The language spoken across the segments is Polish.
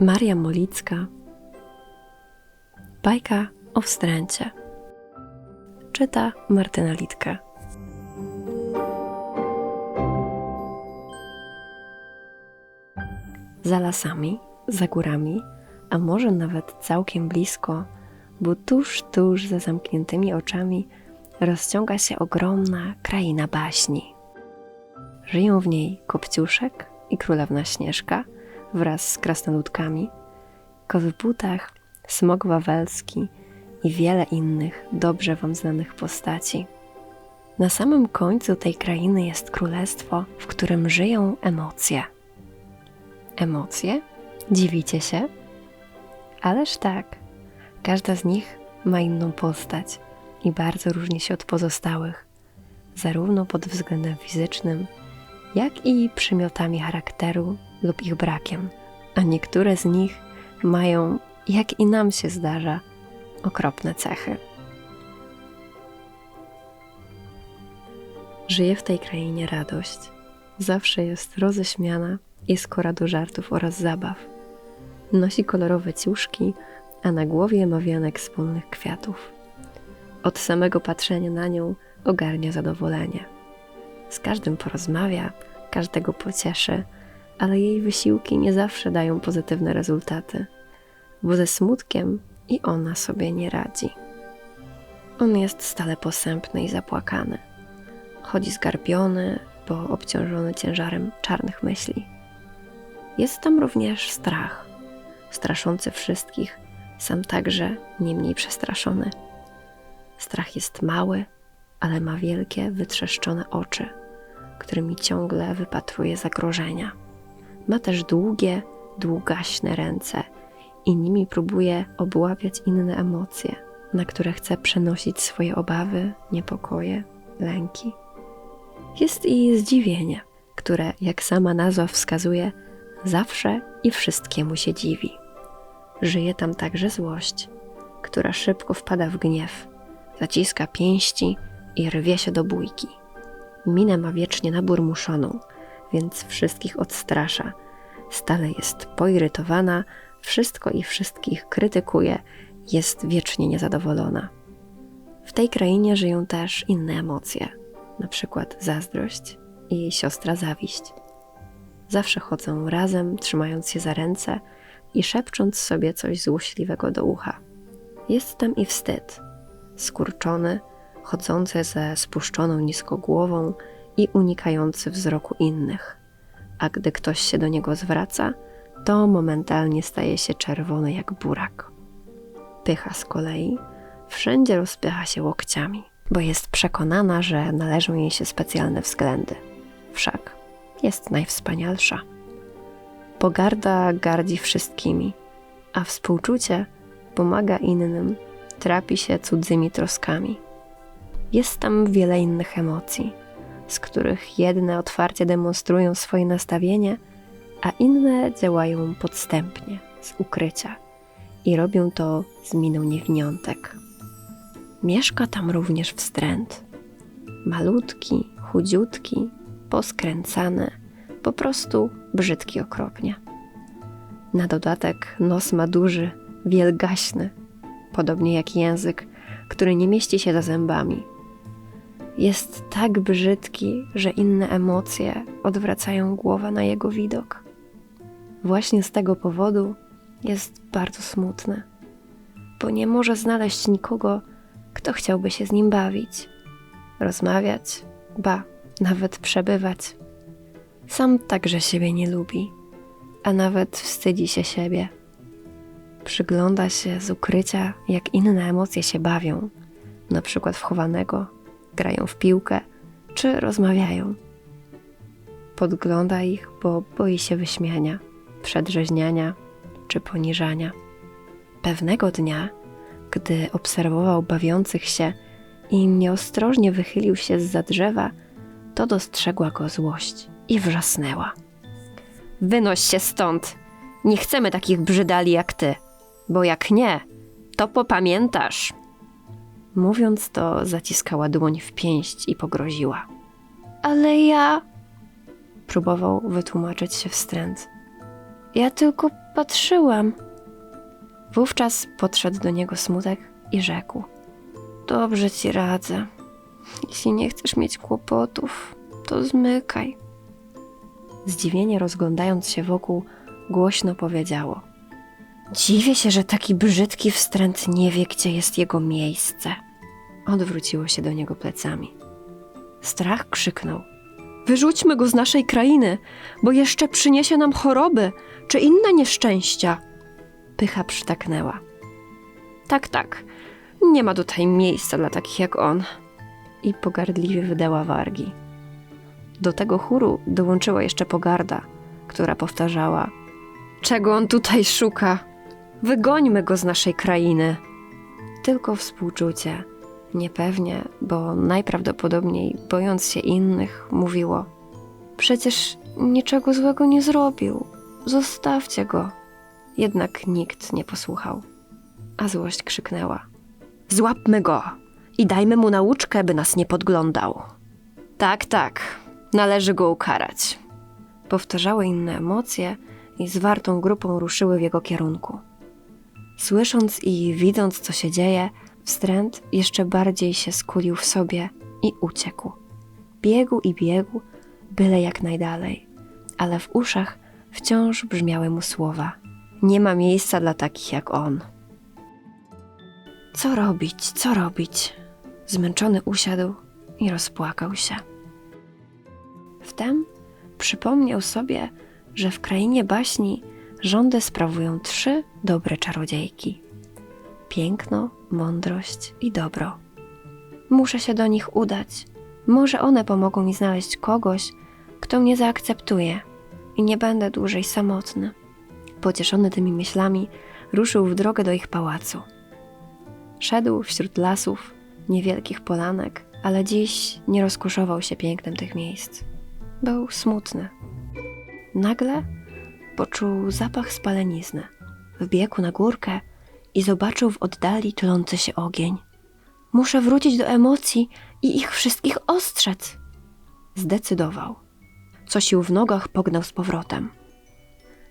Maria Molicka. Bajka o wstręcie. Czyta Martyna Litka Za lasami, za górami, a może nawet całkiem blisko, bo tuż, tuż za zamkniętymi oczami rozciąga się ogromna kraina baśni. Żyją w niej Kopciuszek i Królewna Śnieżka wraz z krasnoludkami, Kowyputach, Smok Wawelski i wiele innych dobrze wam znanych postaci. Na samym końcu tej krainy jest królestwo, w którym żyją emocje. Emocje? Dziwicie się? Ależ tak. Każda z nich ma inną postać i bardzo różni się od pozostałych, zarówno pod względem fizycznym, jak i przymiotami charakteru lub ich brakiem. A niektóre z nich mają, jak i nam się zdarza, okropne cechy. Żyje w tej krainie radość. Zawsze jest roześmiana i skora do żartów oraz zabaw. Nosi kolorowe ciuszki, a na głowie ma wianek z polnych kwiatów. Od samego patrzenia na nią ogarnia zadowolenie. Z każdym porozmawia, każdego pocieszy, ale jej wysiłki nie zawsze dają pozytywne rezultaty, bo ze smutkiem i ona sobie nie radzi. On jest stale posępny i zapłakany. Chodzi zgarbiony, bo obciążony ciężarem czarnych myśli. Jest tam również strach, straszący wszystkich, sam także nie mniej przestraszony. Strach jest mały, ale ma wielkie, wytrzeszczone oczy, którymi ciągle wypatruje zagrożenia. Ma też długie, długaśne ręce i nimi próbuje obłapiać inne emocje, na które chce przenosić swoje obawy, niepokoje, lęki. Jest i zdziwienie, które, jak sama nazwa wskazuje, zawsze i wszystkiemu się dziwi. Żyje tam także złość, która szybko wpada w gniew, zaciska pięści i rwie się do bójki. Minę ma wiecznie naburmuszoną, więc wszystkich odstrasza. Stale jest poirytowana, wszystko i wszystkich krytykuje, jest wiecznie niezadowolona. W tej krainie żyją też inne emocje, na przykład zazdrość i siostra zawiść. Zawsze chodzą razem, trzymając się za ręce i szepcząc sobie coś złośliwego do ucha. Jest tam i wstyd, skurczony, chodzący ze spuszczoną nisko głową i unikający wzroku innych. A gdy ktoś się do niego zwraca, to momentalnie staje się czerwony jak burak. Pycha z kolei wszędzie rozpycha się łokciami, bo jest przekonana, że należą jej się specjalne względy. Wszak jest najwspanialsza. Pogarda gardzi wszystkimi, a współczucie pomaga innym, trapi się cudzymi troskami. Jest tam wiele innych emocji, z których jedne otwarcie demonstrują swoje nastawienie, a inne działają podstępnie, z ukrycia i robią to z miną niewiniątek. Mieszka tam również wstręt. Malutki, chudziutki, poskręcany, po prostu brzydki okropnie. Na dodatek nos ma duży, wielgaśny, podobnie jak język, który nie mieści się za zębami. Jest tak brzydki, że inne emocje odwracają głowę na jego widok. Właśnie z tego powodu jest bardzo smutny, bo nie może znaleźć nikogo, kto chciałby się z nim bawić, rozmawiać, ba, nawet przebywać. Sam także siebie nie lubi, a nawet wstydzi się siebie. Przygląda się z ukrycia, jak inne emocje się bawią, na przykład wchowanego, grają w piłkę czy rozmawiają. Podgląda ich, bo boi się wyśmiania, przedrzeźniania czy poniżania. Pewnego dnia, gdy obserwował bawiących się i nieostrożnie wychylił się z za drzewa, to dostrzegła go złość i wrzasnęła. Wynoś się stąd! Nie chcemy takich brzydali jak ty, bo jak nie, to popamiętasz. Mówiąc to, zaciskała dłoń w pięść i pogroziła. Ale ja. Próbował wytłumaczyć się wstręt. Ja tylko patrzyłam. Wówczas podszedł do niego smutek i rzekł: Dobrze ci radzę. Jeśli nie chcesz mieć kłopotów, to zmykaj. Zdziwienie rozglądając się wokół, głośno powiedziało: Dziwię się, że taki brzydki wstręt nie wie, gdzie jest jego miejsce. Odwróciło się do niego plecami. Strach krzyknął: Wyrzućmy go z naszej krainy, bo jeszcze przyniesie nam choroby czy inne nieszczęścia. Pycha przytaknęła. Tak, tak, nie ma tutaj miejsca dla takich jak on. I pogardliwie wydała wargi. Do tego chóru dołączyła jeszcze pogarda, która powtarzała: Czego on tutaj szuka? Wygońmy go z naszej krainy. Tylko współczucie, niepewnie, bo najprawdopodobniej bojąc się innych, mówiło: Przecież niczego złego nie zrobił. Zostawcie go. Jednak nikt nie posłuchał. A złość krzyknęła: Złapmy go i dajmy mu nauczkę, by nas nie podglądał. Tak, tak, należy go ukarać. Powtarzały inne emocje i zwartą grupą ruszyły w jego kierunku. Słysząc i widząc, co się dzieje, wstręt jeszcze bardziej się skulił w sobie i uciekł. Biegł i biegł, byle jak najdalej, ale w uszach wciąż brzmiały mu słowa: Nie ma miejsca dla takich jak on. Co robić, co robić? Zmęczony usiadł i rozpłakał się. Wtem przypomniał sobie, że w krainie baśni rządy sprawują trzy dobre czarodziejki: piękno, mądrość i dobro. Muszę się do nich udać. Może one pomogą mi znaleźć kogoś, kto mnie zaakceptuje i nie będę dłużej samotny. Pocieszony tymi myślami, ruszył w drogę do ich pałacu. Szedł wśród lasów, niewielkich polanek, ale dziś nie rozkoszował się pięknem tych miejsc. Był smutny. Nagle poczuł zapach spalenizny. Wbiegł na górkę i zobaczył w oddali tulący się ogień. Muszę wrócić do emocji i ich wszystkich ostrzec. Zdecydował. Co sił w nogach pognał z powrotem.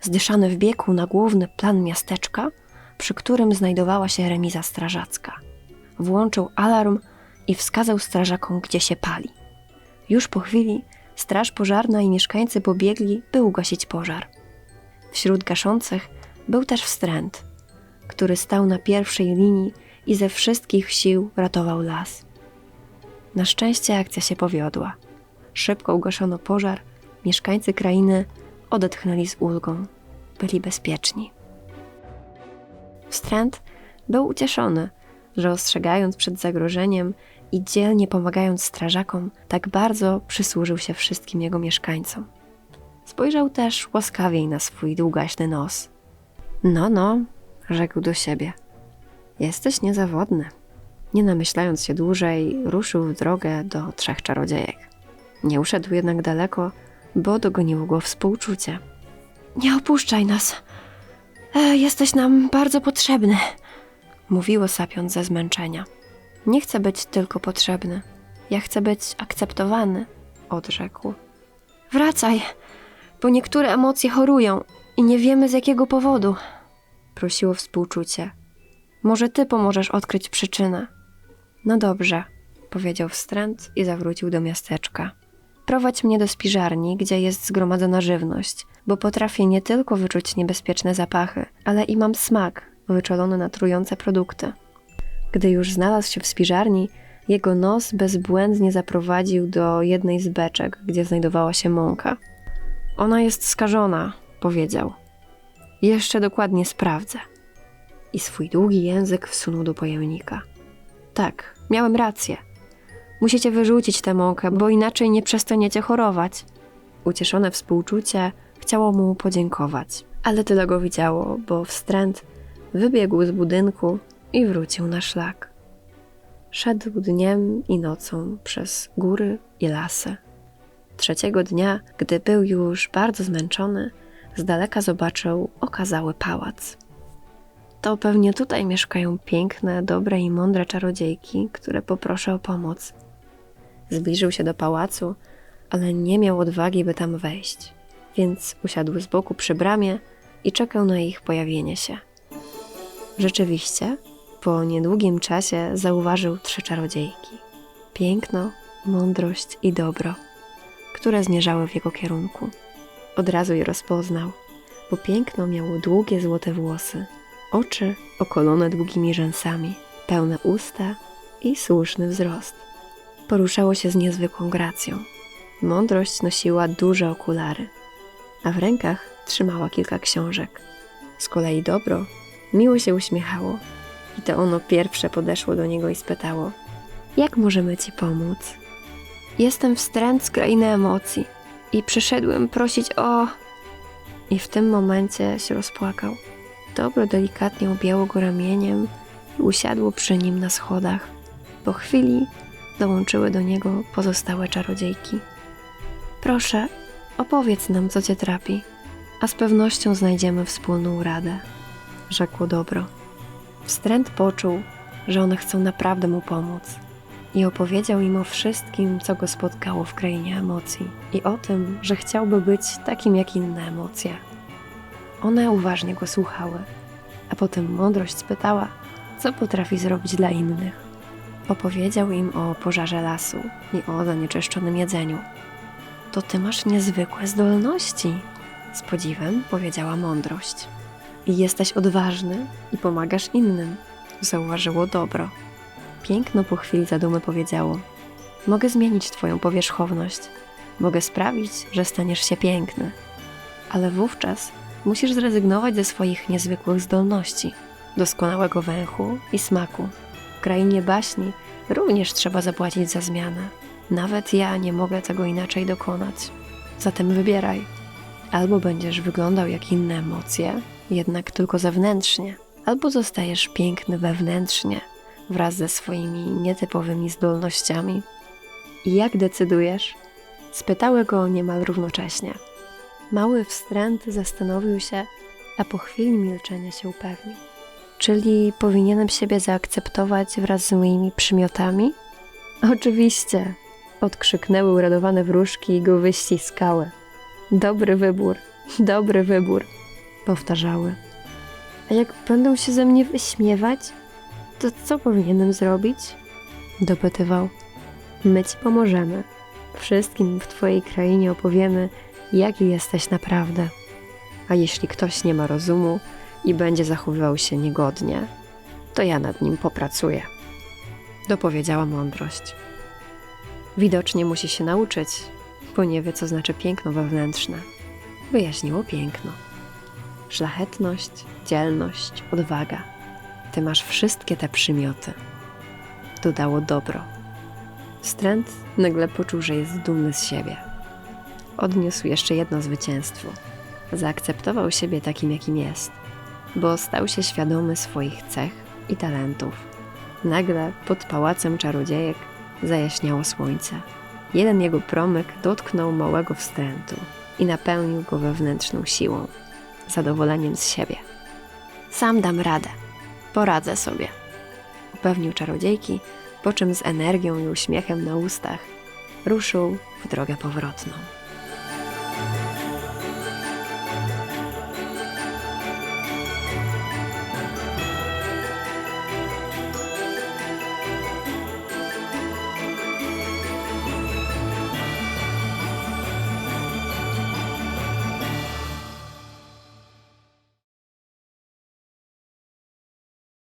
Zdyszany wbiegł na główny plan miasteczka, przy którym znajdowała się remiza strażacka. Włączył alarm i wskazał strażakom, gdzie się pali. Już po chwili straż pożarna i mieszkańcy pobiegli, by ugasić pożar. Wśród gaszących był też wstręt, który stał na pierwszej linii i ze wszystkich sił ratował las. Na szczęście akcja się powiodła. Szybko ugaszono pożar, mieszkańcy krainy odetchnęli z ulgą. Byli bezpieczni. Wstręt był ucieszony, że ostrzegając przed zagrożeniem i dzielnie pomagając strażakom, tak bardzo przysłużył się wszystkim jego mieszkańcom. Spojrzał też łaskawiej na swój długaśny nos. No, no, rzekł do siebie. Jesteś niezawodny. Nie namyślając się dłużej, ruszył w drogę do trzech czarodziejek. Nie uszedł jednak daleko, bo dogoniło go współczucie. Nie opuszczaj nas. E, jesteś nam bardzo potrzebny, mówiło sapiąc ze zmęczenia. Nie chcę być tylko potrzebny. Ja chcę być akceptowany, odrzekł. Wracaj, bo niektóre emocje chorują i nie wiemy z jakiego powodu, prosiło współczucie. Może ty pomożesz odkryć przyczynę. No dobrze, powiedział wstręt i zawrócił do miasteczka. Prowadź mnie do spiżarni, gdzie jest zgromadzona żywność, bo potrafię nie tylko wyczuć niebezpieczne zapachy, ale i mam smak wyczulony na trujące produkty. Gdy już znalazł się w spiżarni, jego nos bezbłędnie zaprowadził do jednej z beczek, gdzie znajdowała się mąka. Ona jest skażona, powiedział. Jeszcze dokładnie sprawdzę. I swój długi język wsunął do pojemnika. Tak, miałem rację. Musicie wyrzucić tę mąkę, bo inaczej nie przestaniecie chorować. Ucieszone współczucie chciało mu podziękować, ale tyle go widziało, bo wstręt wybiegł z budynku i wrócił na szlak. Szedł dniem i nocą przez góry i lasy. Trzeciego dnia, gdy był już bardzo zmęczony, z daleka zobaczył okazały pałac. To pewnie tutaj mieszkają piękne, dobre i mądre czarodziejki, które poproszę o pomoc. Zbliżył się do pałacu, ale nie miał odwagi, by tam wejść, więc usiadł z boku przy bramie i czekał na ich pojawienie się. Rzeczywiście, po niedługim czasie zauważył trzy czarodziejki: piękno, mądrość i dobro, które zmierzały w jego kierunku. Od razu je rozpoznał, bo piękno miało długie złote włosy, oczy okolone długimi rzęsami, pełne usta i słuszny wzrost. Poruszało się z niezwykłą gracją. Mądrość nosiła duże okulary, a w rękach trzymała kilka książek. Z kolei dobro miło się uśmiechało i to ono pierwsze podeszło do niego i spytało: Jak możemy ci pomóc? Jestem wstręt z krainy emocji i przyszedłem prosić o. I w tym momencie się rozpłakał. Dobro delikatnie objęło go ramieniem i usiadło przy nim na schodach. Po chwili dołączyły do niego pozostałe czarodziejki. Proszę, opowiedz nam, co cię trapi, a z pewnością znajdziemy wspólną radę, rzekło dobro. Wstręt poczuł, że one chcą naprawdę mu pomóc i opowiedział im o wszystkim, co go spotkało w krainie emocji i o tym, że chciałby być takim jak inne emocje. One uważnie go słuchały, a potem mądrość spytała, co potrafi zrobić dla innych. Opowiedział im o pożarze lasu i o zanieczyszczonym jedzeniu. To ty masz niezwykłe zdolności, z podziwem powiedziała mądrość. I jesteś odważny i pomagasz innym, zauważyło dobro. Piękno po chwili zadumy powiedziało: Mogę zmienić Twoją powierzchowność, mogę sprawić, że staniesz się piękny, ale wówczas musisz zrezygnować ze swoich niezwykłych zdolności, doskonałego węchu i smaku. W krainie baśni również trzeba zapłacić za zmianę. Nawet ja nie mogę tego inaczej dokonać. Zatem wybieraj. Albo będziesz wyglądał jak inne emocje, jednak tylko zewnętrznie, albo zostajesz piękny wewnętrznie, wraz ze swoimi nietypowymi zdolnościami. I jak decydujesz? Spytały go niemal równocześnie. Mały wstręt zastanowił się, a po chwili milczenia się upewnił. Czyli powinienem siebie zaakceptować wraz z moimi przymiotami? Oczywiście! Odkrzyknęły uradowane wróżki i go wyściskały. Dobry wybór, dobry wybór, powtarzały. A jak będą się ze mnie wyśmiewać, to co powinienem zrobić? Dopytywał. My ci pomożemy. Wszystkim w twojej krainie opowiemy, jaki jesteś naprawdę. A jeśli ktoś nie ma rozumu i będzie zachowywał się niegodnie, to ja nad nim popracuję. Dopowiedziała mądrość. Widocznie musi się nauczyć, bo nie wie, co znaczy piękno wewnętrzne. Wyjaśniło piękno. Szlachetność, dzielność, odwaga. Ty masz wszystkie te przymioty. Dodało dobro. Stręt nagle poczuł, że jest dumny z siebie. Odniósł jeszcze jedno zwycięstwo. Zaakceptował siebie takim, jakim jest, bo stał się świadomy swoich cech i talentów. Nagle pod pałacem czarodziejek zajaśniało słońce. Jeden jego promyk dotknął małego wstrętu i napełnił go wewnętrzną siłą, zadowoleniem z siebie. Sam dam radę, poradzę sobie, upewnił czarodziejki, po czym z energią i uśmiechem na ustach ruszył w drogę powrotną.